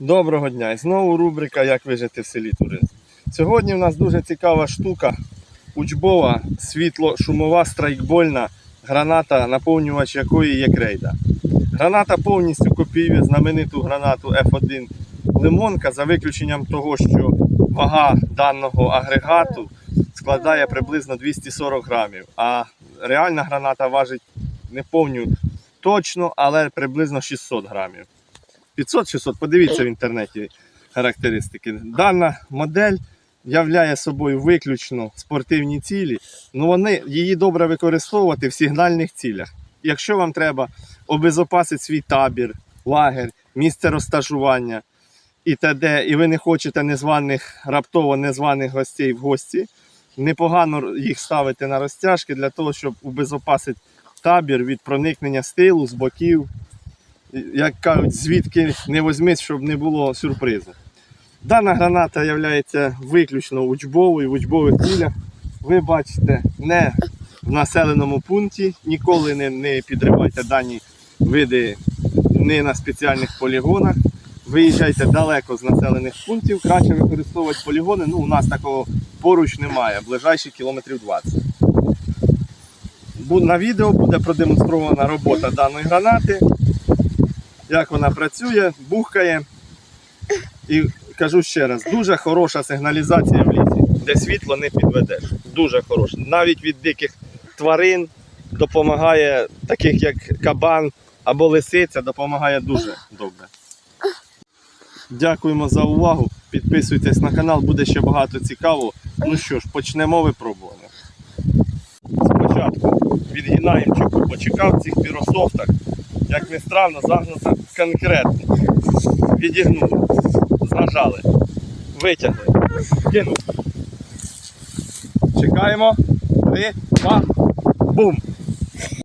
Доброго дня! І знову рубрика Як вижити в селі туризм. Сьогодні в нас дуже цікава штука. Учбова, світло-шумова страйкбольна граната, наповнювач якої є крейда. Граната повністю копіює знамениту гранату F1 Лимонка за виключенням того, що вага даного агрегату складає приблизно 240 грамів, а реальна граната важить не повню точно, але приблизно 600 грамів. 500-600, подивіться в інтернеті характеристики. Дана модель являє собою виключно спортивні цілі, але вони, її добре використовувати в сигнальних цілях. Якщо вам треба обезопасити свій табір, лагер, місце розташування і т.д., і ви не хочете незваних, раптово незваних гостей в гості, непогано їх ставити на розтяжки для того, щоб убезопасити табір від проникнення з тилу, з боків, як кажуть, звідки не возьмись, щоб не було сюрпризу. Дана граната є виключно учбовою в учбових цілях. Ви бачите, не в населеному пункті, ніколи не, не підривайте дані види не на спеціальних полігонах. Виїжджайте далеко з населених пунктів, краще використовувати полігони. Ну, у нас такого поруч немає, ближайші кілометрів 20. Бу- На відео буде продемонстрована робота даної гранати, як вона працює, бухкає. І кажу ще раз, дуже хороша сигналізація в лісі, де світло не підведеш. Дуже хороша. Навіть від диких тварин допомагає, таких як кабан або лисиця, допомагає дуже добре. Дякуємо за увагу. Підписуйтесь на канал, буде ще багато цікавого. Ну що ж, почнемо випробування. Спочатку відгинаємо чеку по чекавці пірософтах. Як не странно, загнута конкретно. Відігнули, зажали, витягли, кинули. Чекаємо. Три, два, бум!